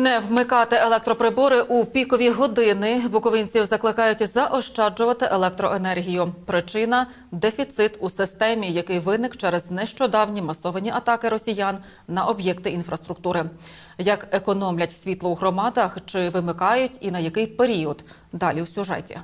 Не вмикати електроприбори у пікові години. Буковинців закликають заощаджувати електроенергію. Причина дефіцит у системі, який виник через нещодавні масовані атаки росіян на об'єкти інфраструктури. Як економлять світло у громадах, чи вимикають і на який період? Далі у сюжеті.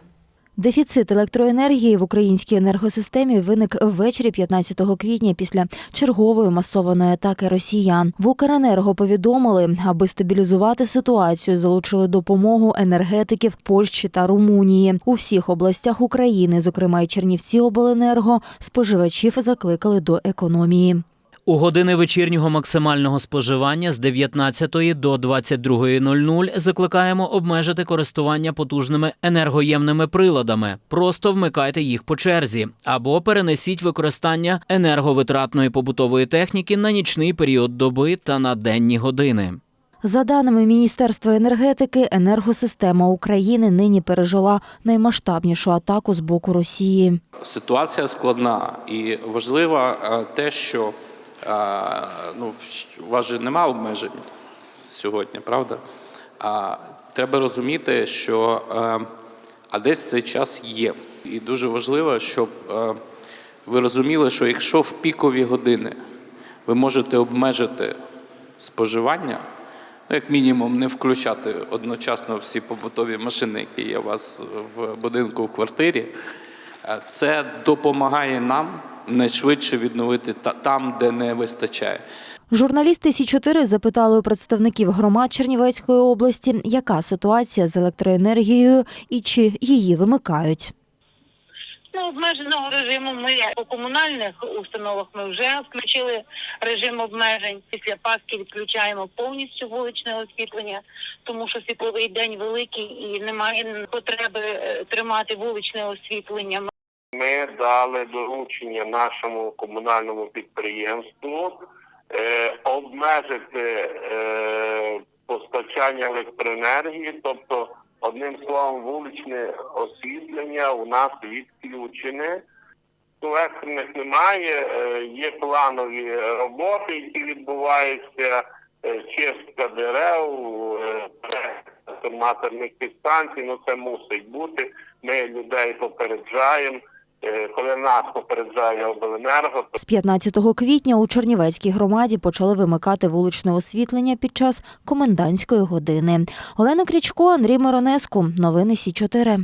Дефіцит електроенергії в українській енергосистемі виник ввечері 15 квітня після чергової масованої атаки росіян. В Укренерго повідомили, аби стабілізувати ситуацію, залучили допомогу енергетиків Польщі та Румунії. У всіх областях України, зокрема й Чернівці обленерго, споживачів закликали до економії. У години вечірнього максимального споживання з 19 до 22.00 закликаємо обмежити користування потужними енергоємними приладами. Просто вмикайте їх по черзі або перенесіть використання енерговитратної побутової техніки на нічний період доби та на денні години. За даними Міністерства енергетики, енергосистема України нині пережила наймасштабнішу атаку з боку Росії. Ситуація складна і важливо е, те, що е, ну, у вас же немає обмежень сьогодні, правда? А треба розуміти, що е, а десь цей час є. І дуже важливо, щоб е, ви розуміли, що якщо в пікові години ви можете обмежити споживання, ну, як мінімум, не включати одночасно всі побутові машини, які є у вас в будинку в квартирі. Е, Це допомагає нам найшвидше відновити та- там, де не вистачає. Журналісти Сі 4 запитали у представників громад Чернівецької області, яка ситуація з електроенергією і чи її вимикають. Ну, обмеженого режиму ми у комунальних установах ми вже включили режим обмежень. Після Пасхи відключаємо повністю вуличне освітлення, тому що світловий день великий і немає потреби е, тримати вуличне освітлення. Ми дали доручення нашому комунальному підприємству е, обмежити е, постачання електроенергії, тобто, одним словом, вуличне освітлення у нас відключене. Екстрених немає, е, є планові роботи, які відбуваються, е, чистка дерев, е, трансформаторних підстанцій, ну це мусить бути. Ми людей попереджаємо. Е, Коли нас попереджає обленерго, З 15 квітня у Чернівецькій громаді почали вимикати вуличне освітлення під час комендантської години. Олена Крічко, Андрій Миронеску. Новини Сі 4